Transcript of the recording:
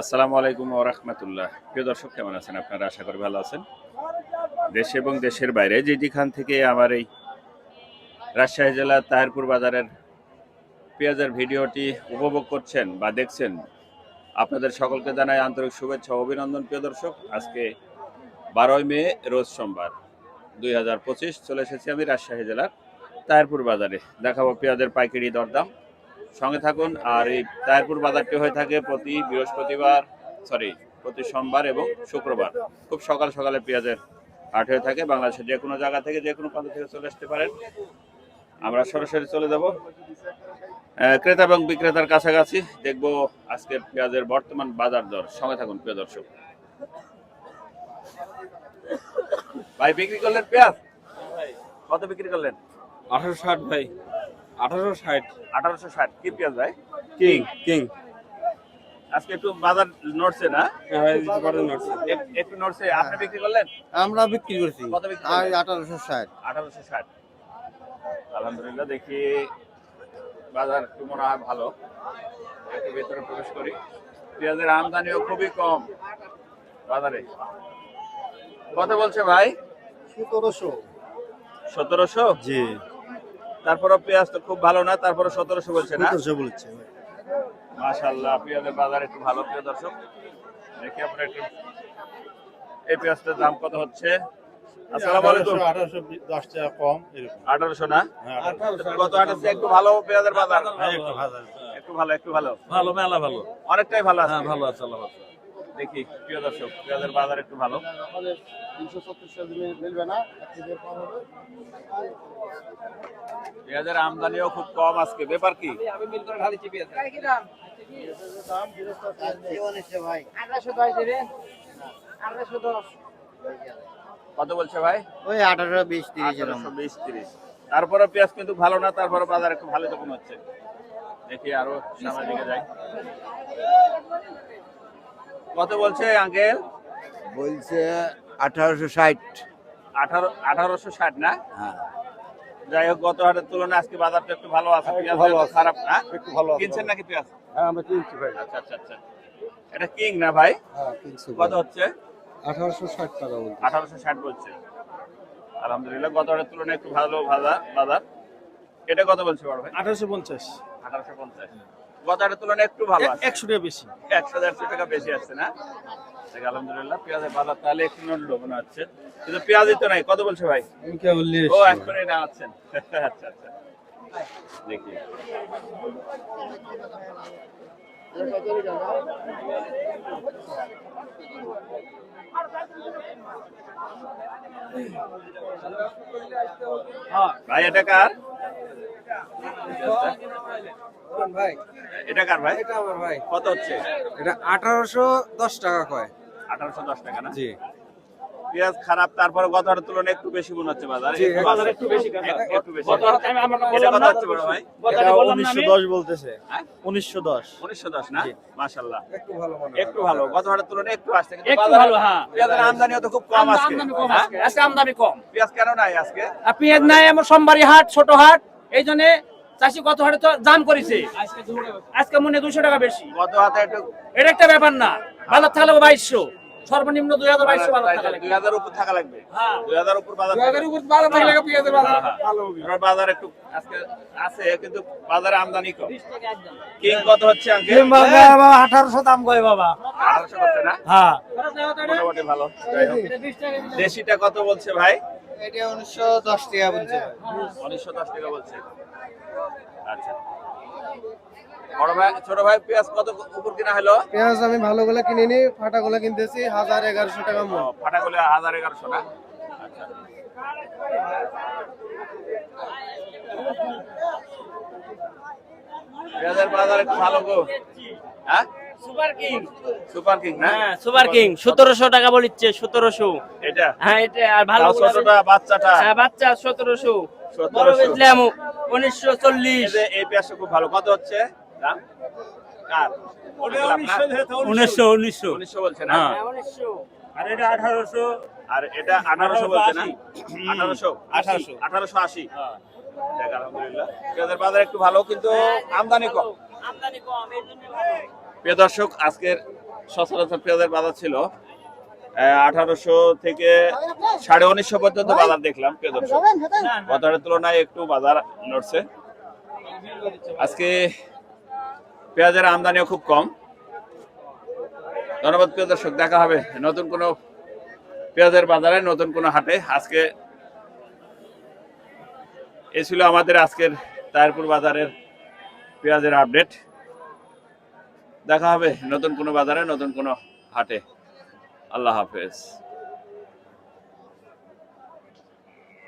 আসসালামু আলাইকুম রাহমাতুল্লাহ। প্রিয় দর্শক, কেমন আছেন আপনারা? আশা করি ভালো আছেন। দেশ এবং দেশের বাইরে যে যেখান থেকে আমার এই রাজশাহী জেলার তাহিরপুর বাজারের পেঁয়াজের ভিডিওটি উপভোগ করছেন বা দেখছেন, আপনাদের সকলকে জানাই আন্তরিক শুভেচ্ছা অভিনন্দন, প্রিয় দর্শক। আজকে বারোই মে, রোজ সোমবার, দুই হাজার পঁচিশ চলে এসেছি আমি রাজশাহী জেলার তাহিরপুর বাজারে। দেখাবো পেঁয়াজের পাইকারি দরদাম। সঙ্গে থাকুন। আর এই তাহিরপুর বাজারটি হয়ে থাকে প্রতি বৃহস্পতিবার সরি প্রতি সোমবার এবং শুক্রবার। খুব সকাল সকালে পেঁয়াজের হাট হয়ে থাকে। বাংলাদেশের যে কোনো জায়গা থেকে যে কোনো প্রান্ত থেকে চলে আসতে পারেন। আমরা সরাসরি চলে যাব। ক্রেতা এবং বিক্রেতার কাছাকাছি দেখব আজকে পেঁয়াজের বর্তমান বাজার দর। সঙ্গে থাকুন প্রিয় দর্শক। ভাই বিক্রি করলেন পেঁয়াজ? কত বিক্রি করলেন? আঠারোশো ষাট ভাই। আঠারোশো ষাট। আঠারোশো ষাট কি পেঁয়াজ ভাই? King king. আজকে একটু বাজার নড়ছে না? হ্যাঁ একটু নড়ছে। আপনি বিক্রি করলেন? আমরা বিক্রি করছি। কত বিক্রি আর করলেন? আঠারোশো ষাট। আঠারোশো ষাট। আলহামদুলিল্লাহ দেখি বাজার একটু মনে হয় ভালো। একটু ভেতরে প্রবেশ করি। পেঁয়াজের আমদানিও খুবই কম বাজারে। কত বলছে ভাই? সতেরোশো। সতেরোশো? জি। তারপরে পেঁয়াজ তো খুব ভালো না তারপরে সতেরোশো বলছে না? বলছে মাশাল্লাহ পেঁয়াজের বাজার একটু ভালো প্রিয় দর্শক। দেখি আমরা একটু এই পেঁয়াজটার দাম কত হচ্ছে? আসসালামু আলাইকুম। আঠারোশো দশ টাকা কম এরকম। আঠারোশো না? হ্যাঁ, কত একটু ভালো পেঁয়াজের বাজার। হ্যাঁ, একটু ভালো। একটু ভালো ভালো। মেলা ভালো। অনেকটাই ভালো আছে। হ্যাঁ ভালো আছে আল্লাহ। দেখি, প্রিয় দর্শক, পেঁয়াজের বাজার একটু ভালো। পেঁয়াজের আমদানিও খুব কম আজকে। ব্যাপার কি? কত বলছে ভাই? ওই আঠারো বিশ তিরিশ। বিশ তিরিশ তারপরে পেঁয়াজ কিন্তু ভালো না, তারপরে বাজার একটু ভালো তখন হচ্ছে। দেখি আরও সামনের দিকে যাই। কত বলছে আঙ্কেল? বলছে আঠারোশো ষাট। আঠারো আঠারোশো ষাট না? হ্যাঁ। যাই হোক গত হাটের তুলনায় আজকে বাজারটা একটু ভালো আছে। পেঁয়াজ ভালো খারাপ না? একটু ভালো কিনছেন নাকি পেঁয়াজ? হ্যাঁ আমরা কিনছি ভাই। আচ্ছা আচ্ছা আচ্ছা। এটা কিং না ভাই? হ্যাঁ কিনছি কত হচ্ছে? আঠারোশো ষাট টাকা বলছে। আঠারোশো ষাট বলছে। আলহামদুলিল্লাহ গত হাটের তুলনায় একটু ভালো বাজার বাজার। এটা কত বলছে বড় ভাই? আঠারোশো পঞ্চাশ। আঠারোশো পঞ্চাশ। হাটের তুলনায় একটু ভালো আছে। একশো টাকা বেশি। একশো দেড়শো টাকা বেশি আসছে না? আলহামদুলিল্লাহ পেঁয়াজের তাহলে একটু নড়লো মনে হচ্ছে। কিন্তু পেঁয়াজই তো নাই। কত বলছে ভাই? ও আচ্ছা আচ্ছা। দেখি। ভাই এটা কার? ভাই। এটা কার ভাই? এটা আমার ভাই। কত হচ্ছে? এটা আঠারোশো দশ টাকা কয়। আঠারোশো দশ টাকা না? জি। পেঁয়াজ খারাপ তারপরে গত তুলনায় একটু বেশি মনে হচ্ছে বাজার। জি, একটু বাজার আছে। একটু বেশি একটু বেশি। গত হাটে আমি আমরা এটা বললাম হচ্ছে বড় ভাই? উনিশশো দশ বলতেছে? উনিশশো দশ। উনিশশো দশ না? মাশাল্লাহ একটু ভালো একটু ভালো। গত তুলনায় একটু আসছে একটু ভালো, হ্যাঁ। পেঁয়াজের আমদানিও তো খুব কম আজকে। আমদানি কম? আজকে। আজকে আমদানি কম। পেঁয়াজ কেন নাই আজকে? পেঁয়াজ নাই আমার সোমবারই হাট ছোট হাট এই জন্য চাষি কত হাটে তো দাম করেছে? আজকে মনে দুশো টাকা বেশি। এটা একটা ব্যাপার না। বাজার থাকলে বাইশশো। সর্বনিম্ন দুই হাজার বাইশশো বাজার দুই হাজার উপর থাকা লাগবে। হ্যাঁ। দুই হাজার উপর বাজার উপর বাজার থাকলে পেঁয়াজের বাজার ভালো বাজার একটু আজকে আছে কিন্তু বাজারে আমদানি কম। কিং কত হচ্ছে আঙ্কেল? আঠারোশো দাম কয় বাবা। আঠারোশো করছে না? হ্যাঁ। মোটামুটি ভালো। দেশিটা কত বলছে ভাই? এটা উনিশশো দশ টাকা বলছে। উনিশশো দশ টাকা বলছে। আচ্ছা। বড় ভাই ছোট ভাই পেঁয়াজ কত উপর কিনা হলো? পেঁয়াজ আমি ভালো গুলো কিনিনি ফাটা গুলো কিনতেছি হাজার এগারোশো টাকা ও, ফাটা করলে হাজার এগারোশো না? আচ্ছা। পেঁয়াজের বাজার একটু ভালো গো। হ্যাঁ? Super king. সুপার কিং হ্যাঁ সুপার কিং। সতেরোশো টাকা বলিচ্ছে সতেরোশো। এটা? হ্যাঁ এটা আর ভালো ছোটটা বাচ্চাটা? হ্যাঁ বাচ্চা সতেরোশো। বড় বেচলাম উনিশশো চল্লিশ। এই পেঁয়াজটা খুব ভালো। কত হচ্ছে? দাম? কার? উনিশশো উনিশশো। উনিশশো বলছে না? হ্যাঁ। উনিশশো। আর এটা আঠারোশো। আর এটা আঠারোশো বলছে না? আঠারোশো আঠারোশো। আঠারোশো। আশি। আলহামদুলিল্লাহ। পেঁয়াজের বাজার একটু ভালো কিন্তু আমদানি কম। আমদানি কম। প্রিয় দর্শক আজকের সচরাচর পেঁয়াজের বাজার ছিল আঠারোশো থেকে সাড়ে উনিশশো পর্যন্ত বাজার দেখলাম, প্রিয় দর্শক। তুলনায় একটু বাজার নড়ছে। আজকে পেঁয়াজের আমদানিও খুব কম। ধন্যবাদ, প্রিয় দর্শক। দেখা হবে নতুন কোনো পেঁয়াজের বাজারে, নতুন কোনো হাটে। আজকে এ ছিল আমাদের আজকের তায়ারপুর বাজারের পেঁয়াজের আপডেট। দেখা হবে নতুন কোনো বাজারে, নতুন কোনো হাটে। আল্লাহ হাফেজ।